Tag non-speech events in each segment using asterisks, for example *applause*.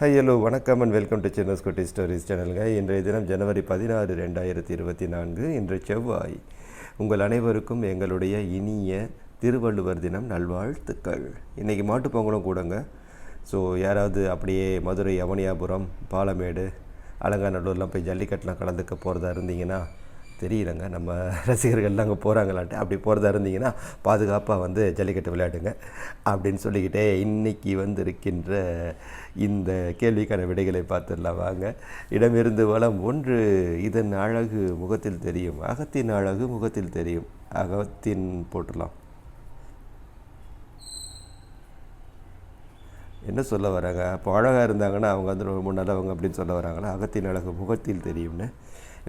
High hello வணக்கம் and welcome to சென்னஸ் குட்டி ஸ்டோரிஸ் சேனலுங்க இன்றைய தினம் ஜனவரி பதினாறு ரெண்டாயிரத்தி இருபத்தி நான்கு இன்று செவ்வாய். உங்கள் அனைவருக்கும் எங்களுடைய இனிய திருவள்ளுவர் தினம் நல்வாழ்த்துக்கள். இன்றைக்கி மாட்டுப்பொங்கலும் கூடங்க. ஸோ யாராவது அப்படியே மதுரை அவனியாபுரம் பாலமேடு அலங்காநல்லூர்லாம் போய் ஜல்லிக்கட்டுலாம் கலந்துக்க போகிறதா இருந்தீங்கன்னா தெரியலங்க நம்ம ரசிகர்கள்லாம் அங்கே போகிறாங்களான்ட்டு அப்படி போகிறதா இருந்தீங்கன்னா பாதுகாப்பாக வந்து ஜல்லிக்கட்டு விளையாடுங்க அப்படின்னு சொல்லிக்கிட்டே இன்றைக்கி வந்து இருக்கின்ற இந்த கேள்விக்கான விடைகளை பார்த்துடலாம். வாங்க. இடமிருந்து வளம் ஒன்று இதன் அழகு முகத்தில் தெரியும். அகத்தின் அழகு முகத்தில் தெரியும். அகத்தின் போட்டுடலாம். என்ன சொல்ல வராங்க? அப்போ அழகாக இருந்தாங்கன்னா அவங்க வந்து ரொம்ப நல்லவங்க அப்படின்னு சொல்ல வராங்களா? அகத்தின் அழகு முகத்தில் தெரியும்னு.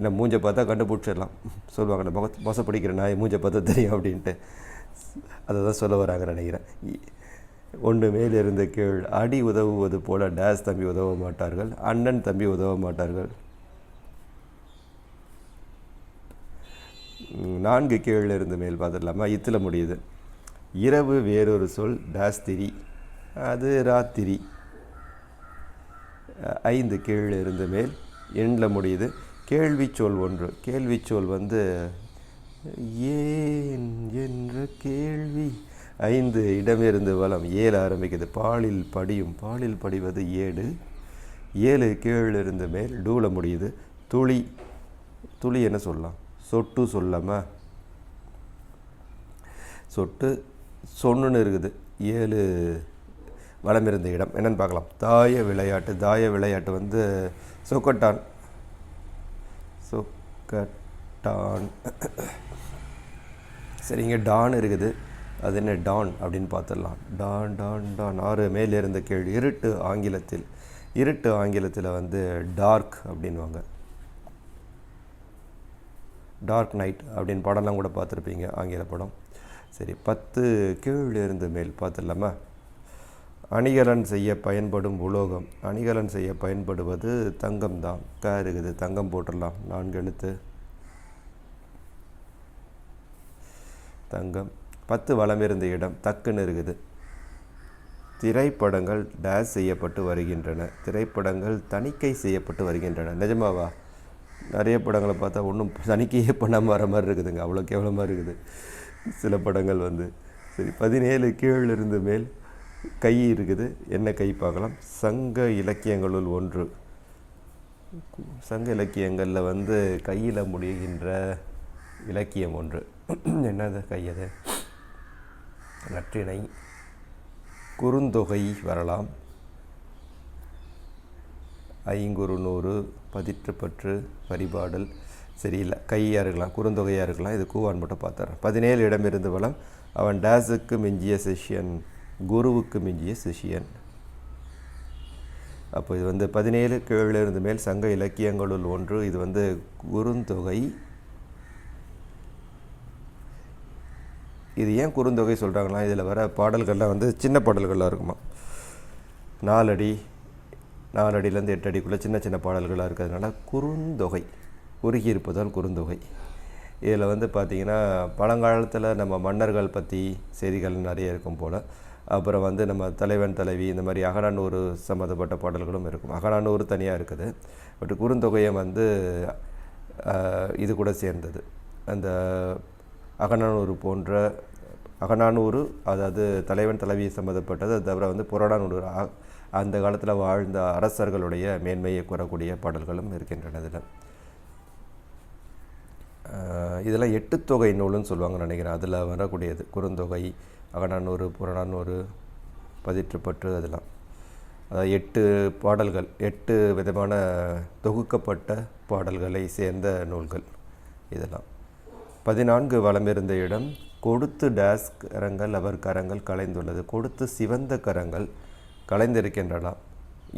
ஏன்னா மூஞ்சை பார்த்தா கண்டுபிடிச்சிடலாம். சொல்லுவாங்க முக மோசப்படிக்கிற நாய் மூஞ்சை பார்த்தா தெரியும் அப்படின்ட்டு. அதை தான் சொல்ல வராங்க நினைக்கிறேன். இ- ஒன்று மேல் இருந்த கீழ். அடி உதவுவது போல டேஸ் தம்பி உதவ மாட்டார்கள். அண்ணன் தம்பி உதவ மாட்டார்கள். நான்கு கீழ் இருந்து மேல் பார்த்துடலாமா? இத்தில் முடியுது. இரவு வேறொரு சொல் டேஸ் திரி. அது ராத்திரி. ஐந்து கீழே இருந்து மேல். எண்ணில் முடியுது. கேள்விச்சொல் ஒன்று. கேள்விச்சொல் வந்து ஏன் என்ற கேள்வி? ஐந்து இடமிருந்து வளம் ஏழு ஆரம்பிக்குது. பாலில் படியும் பாலில் படிவது ஏடு. ஏழு கீழ் இருந்து மேல் டூல முடியுது. துளி துளி என்ன சொல்லலாம்? சொட்டு சொல்லாமா? சொட்டு சொன்னுன்னு இருக்குது. ஏழு வளம் இருந்த இடம். என்னென்னு பார்க்கலாம். தாய விளையாட்டு தாய விளையாட்டு வந்து சொக்கட்டான். சொக்கட்டான் சரிங்க டான் இருக்குது. அது என்ன டான் அப்படின்னு பார்த்துடலாம். டான் டான் டான். ஆறு மேலே இருந்த கேள்வி. இருட்டு ஆங்கிலத்தில். இருட்டு ஆங்கிலத்தில் வந்து டார்க் அப்படின்வாங்க டார்க் நைட் அப்படின்னு படம்லாம் கூட பார்த்துருப்பீங்க ஆங்கில படம். சரி பத்து கீழ் இருந்து மேல் பார்த்துடலாமா? அணிகலன் செய்ய பயன்படும் உலோகம். அணிகலன் செய்ய பயன்படுவது தங்கம் தான் க இருக்குது தங்கம் போட்டுடலாம். நான்கு எழுத்து. தங்கம். பத்து வளம் இருந்த இடம் தக்குன்னு இருக்குது. திரைப்படங்கள் டேஸ் செய்யப்பட்டு வருகின்றன. திரைப்படங்கள் தணிக்கை செய்யப்பட்டு வருகின்றன. நிஜமாவா? நிறைய படங்களை பார்த்தா ஒன்றும் தணிக்கையே பண்ணாமல் வர மாதிரி இருக்குதுங்க. அவ்வளோ கேவலமாக இருக்குது. சில படங்கள் வந்து. சரி பதினேழு கீழ் இருந்து மேல். கை இருக்குது. என்ன கை பார்க்கலாம்? சங்க இலக்கியங்களுள் ஒன்று. சங்க இலக்கியங்களில் வந்து கையில் முடிகின்ற இலக்கியம் ஒன்று. என்னது கையது நற்றினை நற்றிணை. குறுந்தொகை வரலாம். ஐங்குறுநூறு பதிற்றுப்பற்று பரிபாடல். சரியில்லை. கையாக இருக்கலாம். குறுந்தொகையாக இருக்கலாம். இது கூவான் மட்டும் பார்த்துறேன். பதினேழு இடமிருந்து வளம். அவன் டேஸுக்கு மிஞ்சிய சிஷ்யன். குருவுக்கு மிஞ்சிய சிஷ்யன். அப்போ இது வந்து பதினேழு கீழிருந்து மேல் சங்க இலக்கியங்களுள் ஒன்று. இது வந்து குறுந்தொகை. இது ஏன் குறுந்தொகை சொல்கிறாங்களா இதில் வர பாடல்கள்லாம் வந்து சின்ன பாடல்களாக இருக்குமா? நாலடி நாலடியிலேருந்து எட்டு அடிக்குள்ளே சின்ன சின்ன பாடல்களாக இருக்கிறதுனால குறுந்தொகை உருகி இருப்பதால் குறுந்தொகை. இதில் வந்து பார்த்திங்கன்னா பழங்காலத்தில் நம்ம மன்னர்கள் பற்றி செய்திகள் நிறைய இருக்கும் போல் அப்புறம் வந்து நம்ம தலைவன் தலைவி இந்த மாதிரி அகநானூறு சம்மந்தப்பட்ட பாடல்களும் இருக்கும். அகநானூறு தனியாக இருக்குது. பட் குறுந்தொகையை வந்து இது கூட சேர்ந்தது. அந்த அகநானூறு போன்ற அகநானூறு அதாவது தலைவன் தலைவி சம்மந்தப்பட்டது அது தவிர வந்து புறநானூறு அந்த காலத்தில் வாழ்ந்த அரசர்களுடைய மேன்மையை கூறக்கூடிய பாடல்களும் இருக்கின்றன இதில். இதெல்லாம் எட்டு தொகை நூலுன்னு சொல்லுவாங்கன்னு நினைக்கிறேன். அதில் வரக்கூடியது குறுந்தொகை அகநானூறு புறநானூறு பதிற்றுப்பற்று அதெல்லாம். அதாவது எட்டு பாடல்கள் எட்டு விதமான தொகுக்கப்பட்ட பாடல்களை சேர்ந்த நூல்கள் இதெல்லாம். பதினான்கு வளமிருந்த இடம் கொடுத்து டேஸ் கரங்கள் அவர் கரங்கள் கலைந்துள்ளது. கொடுத்து சிவந்த கரங்கள் கலைந்திருக்கின்றன.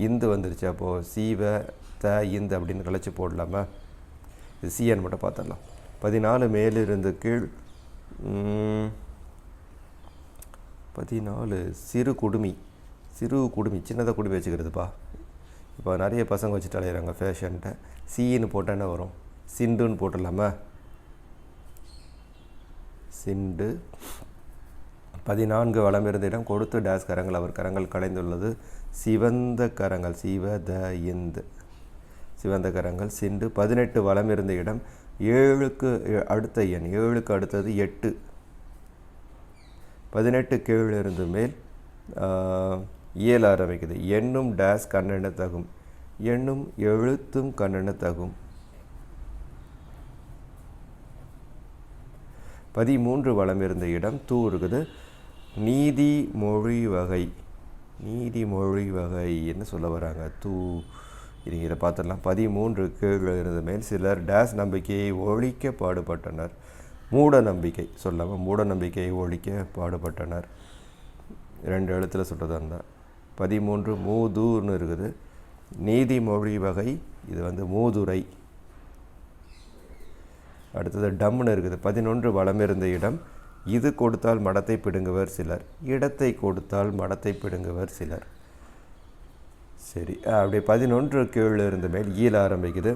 இந்து வந்துருச்சு. அப்போது சீவ த இந்து அப்படின்னு கலைச்சி போடலாமா? இது சிஎன் மட்டும் பார்த்துடலாம். பதினாலு மேலிருந்து கீழ் பதினாலு சிறு குடுமி சிறு குடுமி சின்னதாக குடுமி வச்சுக்கிறதுப்பா. இப்போ நிறைய பசங்க வச்சுட்டு அலையிறாங்க ஃபேஷன்ட்ட சீன்னு போட்டால் என்ன வரும்? சிண்டுன்னு போட்டுடலாமா? சிண்டு. பதினான்கு வளம் இருந்த இடம் கொடுத்து டேஸ் கரங்கள். அவர் கரங்கள் கலைந்துள்ளது. சிவந்த கரங்கள். சிவ த இந்து. சிவந்த கரங்கள் சிண்டு பதினெட்டு வளம் இருந்த இடம் ஏழுக்கு அடுத்த எண் ஏழுக்கு அடுத்தது எட்டு. பதினெட்டு கீழ் இருந்து மேல் ஆஹ், இயல் ஆரம்பிக்குது. எண்ணும் டேஸ் கண்ணெண்ண தகும். எண்ணும் எழுத்தும் கண்ணெண்ண தகும். பதிமூன்று வளம் இருந்த இடம் தூ இருக்குது. நீதி மொழி வகை. நீதி மொழி வகைன்னு சொல்ல வராங்க. தூ. இருங்க இதை பார்த்துடலாம். பதிமூன்று கீழ்கள் இருந்த மேல் சிலர் டேஸ் நம்பிக்கையை ஒழிக்க பாடுபட்டனர். மூட நம்பிக்கை சொல்லாமல் மூட நம்பிக்கையை ஒழிக்க பாடுபட்டனர். ரெண்டு எழுத்தில் சொல்கிறதா இருந்தால் பதிமூன்று மூதூர்னு இருக்குது. நீதிமொழி வகை இது வந்து மூதுரை. அடுத்தது டம்னு இருக்குது. பதினொன்று வளம் இருந்த இடம் இது கொடுத்தால் மடத்தை பிடுங்குவர் சிலர். இடத்தை கொடுத்தால் மடத்தை பிடுங்குவர் சிலர். சரி. அப்படி அப்படியே பதினொன்று கீழ் இருந்த மேல் ஈல ஆரம்பிக்குது.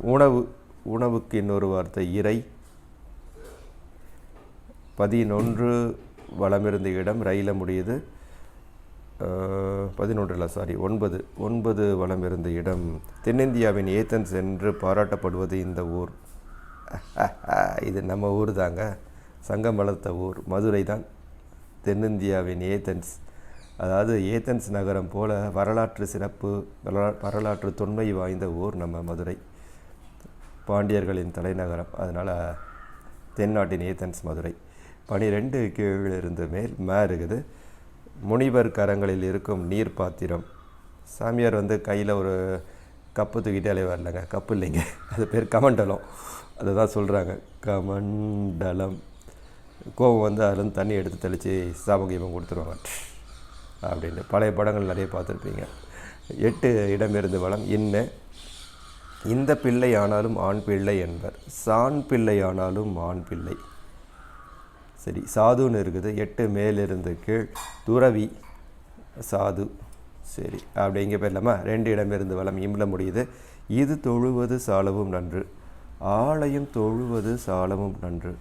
உணவு உணவுக்கு இன்னொரு வார்த்தை இறை. பதினொன்று வளமிருந்த இடம் ரயில முடியுது. பதினொன்றில் சாரி ஒன்பது. ஒன்பது வளம் இருந்த இடம் தென்னிந்தியாவின் ஏத்தன்ஸ் என்று பாராட்டப்படுவது இந்த ஊர். *laughs* இது நம்ம ஊர் தாங்க. சங்கம் வளர்த்த ஊர். மதுரை தான். தென்னிந்தியாவின் ஏத்தன்ஸ். அதாவது ஏத்தன்ஸ் நகரம் போல வரலாற்று சிறப்பு வரலா- வரலாற்று தொன்மை வாய்ந்த ஊர் நம்ம மதுரை. பாண்டியர்களின் தலைநகரம். அதனால் தென்னாட்டின் ஏத்தன்ஸ் மதுரை. பனிரெண்டு கீழ் இருந்து மேல் மே இருக்குது. முனிவர் கரங்களில் இருக்கும் நீர் பாத்திரம். சாமியார் வந்து கையில் ஒரு கப்பு தூக்கிட்டாலே வரலங்க. கப்பு இல்லைங்க. அது பேர் கமண்டலம். அதை தான் சொல்கிறாங்க கமண்டலம். கோவம் வந்து அதுலேருந்து தண்ணி எடுத்து தெளித்து சாபகீபம் கொடுத்துருவாங்க. அப்படின்னு பழைய படங்கள் நிறைய பார்த்துருப்பீங்க. எட்டு இடமிருந்து வளம். இன்ன இந்த பிள்ளை ஆனாலும் ஆண் பிள்ளை என்பர். சாண் பிள்ளை ஆனாலும் ஆண் பிள்ளை. சரி சாதுன்னு இருக்குது. எட்டு மேலிருந்து கீழ். துறவி சாது. சரி அப்படி இங்கே போயிடலாமா? ரெண்டு இடமிருந்து வளம். இம்ல முடியுது. இது தொழுவது சாலவும் நன்று. ஆலயம் தொழுவது சாலவும் நன்று.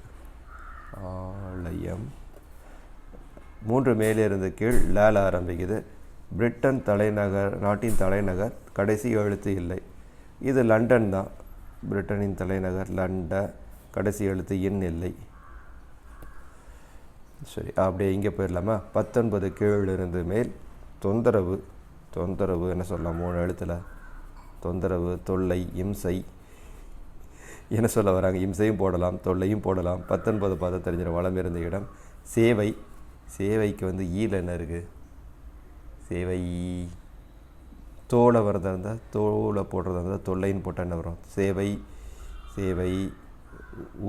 ஆலயம் மூன்று மேலிருந்து கீழ் லேல ஆரம்பிக்குது. பிரிட்டன் தலைநகர் நாட்டின் தலைநகர் கடைசி எழுத்து இல்லை. இது லண்டன் தான். பிரிட்டனின் தலைநகர் லண்டன் கடைசி எழுத்து எண் இல்லை. சரி அப்படியே இங்கே போயிடலாமா? பத்தொன்பது கீழிருந்து மேல் தொந்தரவு தொந்தரவு என்ன சொல்லலாம்? மூணு எழுத்தில். தொந்தரவு தொல்லை இம்சை என்ன சொல்ல வராங்க? இம்சையும் போடலாம் தொல்லையும் போடலாம். பத்தொன்பது பார்த்து தெரிஞ்சிடும். வளம் இருந்த இடம் சேவை சேவைக்கு வந்து ஈல என்ன இருக்குது சேவை தோலை வரதா இருந்தால் தோலை போடுறதா இருந்தால் தொல்லைன்னு போட்டால் என்ன வரும்? சேவை சேவை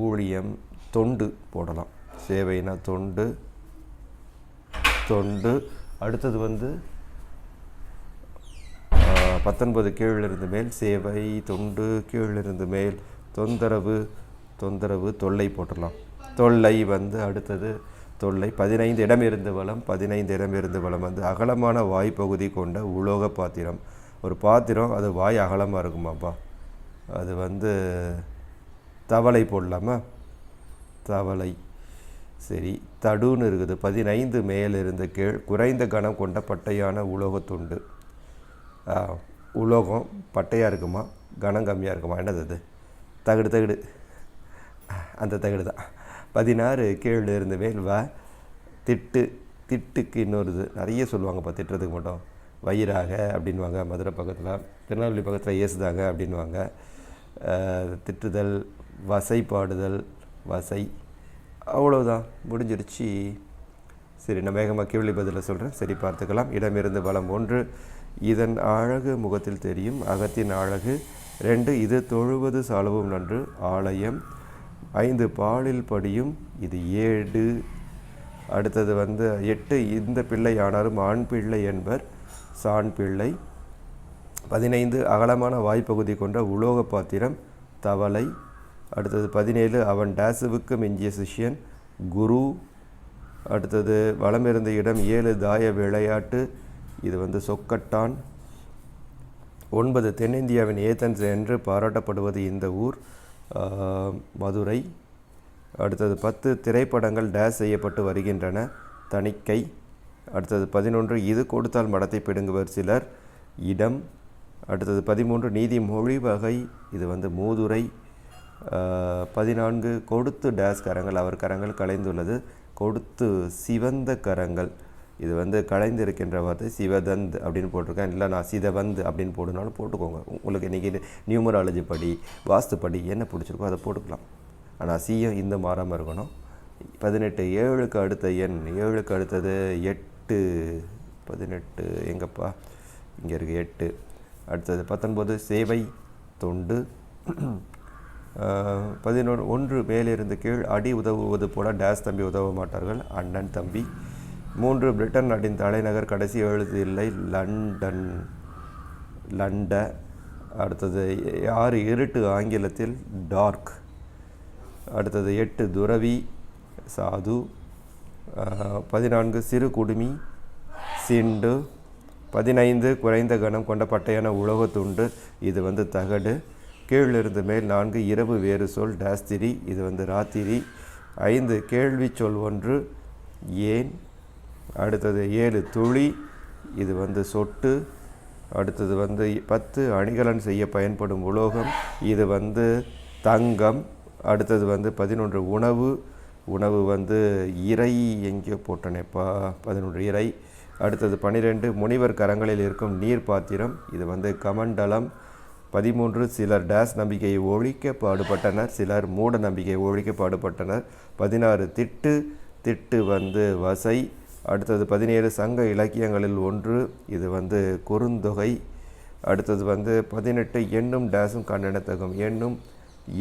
ஊழியம் தொண்டு போடலாம். சேவைனா தொண்டு தொண்டு. அடுத்தது வந்து பத்தொன்பது கீழிருந்து மேல் சேவை தொண்டு கீழிருந்து மேல் தொந்தரவு தொந்தரவு தொல்லை போட்டுடலாம். தொல்லை வந்து அடுத்தது தொல்லை பதினைந்து இடம் இருந்து வளம் பதினைந்து இடம் இருந்து வளம். வந்து அகலமான வாய்ப்பகுதி கொண்ட உலோக பாத்திரம். ஒரு பாத்திரம் அது வாய் அகலமாக இருக்குமாப்பா? அது வந்து தவளை போடலாமா? தவளை. சரி தடுன்னு இருக்குது. பதினைந்து மேலிருந்து கீழ் குறைந்த கனம் கொண்ட பட்டையான உலோகத்துண்டு உலோகம் பட்டையாக இருக்குமா? கனம் கம்மியாக இருக்குமா? என்னது அது? தகடு தகடு. அந்த தகடு தான். பதினாறு கேள்வி இருந்து வேல்வா திட்டு திட்டுக்கு இன்னொரு இது நிறைய சொல்லுவாங்கப்பா திட்டுறதுக்கு மட்டும். வயிறாக அப்படின்வாங்க மதுரை பக்கத்தில். திருநெல்வேலி பக்கத்தில் ஏசுதாங்க அப்படின்வாங்க திட்டுதல் திட்டுதல் வசைப்பாடுதல் வசை. அவ்வளோதான் முடிஞ்சிருச்சு. சரி நான் வேகமாக கேள்வி பதிலில் சொல்கிறேன் சரி பார்த்துக்கலாம். இடமிருந்து பலம் ஒன்று. இதன் அழகு முகத்தில் தெரியும். அகத்தின் அழகு ரெண்டு. இது தொழுவது சாலவும் நன்று. ஆலயம் ஐந்து பாலில் படியும் இது ஏடு அடுத்தது வந்து எட்டு இந்த பிள்ளை ஆனாலும் ஆண் பிள்ளை என்பர் சாண் பிள்ளை. பதினைந்து அகலமான வாய்ப்பகுதி கொண்ட உலோக பாத்திரம் தவளை. அடுத்தது பதினேழு அவன் டேசுவுக்கு மிஞ்சிய சிஷ்யன் குரு. அடுத்தது வளமிருந்த இடம் ஏழு தாய விளையாட்டு இது வந்து சொக்கட்டான். ஒன்பது தென்னிந்தியாவின் ஏத்தன்ஸ் என்று பாராட்டப்படுவது இந்த ஊர். மதுரை. அடுத்தது பத்து திரைப்படங்கள் டேஸ் செய்யப்பட்டு வருகின்றன. தணிக்கை. அடுத்தது பதினொன்று இது கொடுத்தால் மடத்தை பிடுங்குவர் சிலர். இடம். அடுத்தது பதிமூன்று நீதி மொழி வகை. இது வந்து மூதுரை. பதினான்கு கொடுத்து டேஸ் கரங்கள். அவர் கரங்கள் கலைந்துள்ளது. கொடுத்து சிவந்த கரங்கள். இது வந்து கலைந்திருக்கின்ற வார்த்தை சிவதந்த் அப்படின்னு போட்டிருக்கேன். இல்லை நான் சிதவந்த் அப்படின்னு போடுனாலும் போட்டுக்கோங்க. உங்களுக்கு இன்றைக்கி நியூமராலஜி படி வாஸ்து படி என்ன பிடிச்சிருக்கோ அதை போட்டுக்கலாம். ஆனால் சியும் இந்த மாறாமல் இருக்கணும். பதினெட்டு ஏழுக்கு அடுத்த எண் ஏழுக்கு அடுத்தது எட்டு பதினெட்டு எங்கப்பா? இங்கே இருக்குது எட்டு. அடுத்தது பத்தொன்பது சேவை தொண்டு. பதினொன்று ஒன்று மேலிருந்து கீழ் அடி உதவுவது போல டேஸ் தம்பி உதவ மாட்டார்கள். அண்ணன் தம்பி. மூன்று பிரிட்டன் நாட்டின் தலைநகர் கடைசி எழுத்து இல்லை லண்டன் லண்ட அடுத்தது ஆறு இருட்டு ஆங்கிலத்தில் டார்க் அடுத்தது எட்டு துறவி சாது பதினான்கு சிறு குடுமி சிண்டு பதினைந்து குறைந்த கனம் கொண்ட பட்டையான உலோகத்துண்டு இது வந்து தகடு கீழிருந்து மேல் நான்கு இரவு வேறு சொல் டாஸ்திரி இது வந்து ராத்திரி ஐந்து கேள்வி சொல் ஒன்று ஏன் அடுத்தது ஏழு துளி இது வந்து சொட்டு அடுத்தது வந்து பத்து அணிகலன் செய்ய பயன்படும் உலோகம் இது வந்து தங்கம் அடுத்தது வந்து பதினொன்று உணவு உணவு வந்து இறை எங்கேயோ போட்டனேப்பா பதினொன்று இறை அடுத்தது பன்னிரெண்டு முனிவர் கரங்களில் இருக்கும் நீர் பாத்திரம் இது வந்து கமண்டலம் பதிமூன்று சிலர் டேஸ் நம்பிக்கையை ஒழிக்க பாடுபட்டனர் சிலர் மூட நம்பிக்கையை ஒழிக்க பாடுபட்டனர் பதினாறு திட்டு திட்டு வந்து வசை அடுத்தது பதினேழு சங்க இலக்கியங்களில் ஒன்று. இது வந்து குறுந்தொகை. அடுத்தது வந்து பதினெட்டு எண்ணும் டேஸும் கண்ணெனத்தகும். எண்ணும்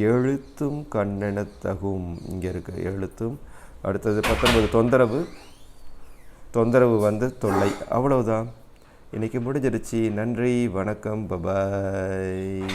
எழுத்தும் கண்ணெனத்தகும். இங்கே இருக்குது எழுத்தும். அடுத்தது பத்தொன்பது தொந்தரவு. தொந்தரவு வந்து தொல்லை. அவ்வளவுதான். இன்றைக்கி முடிஞ்சிருச்சு நன்றி வணக்கம் பபாய்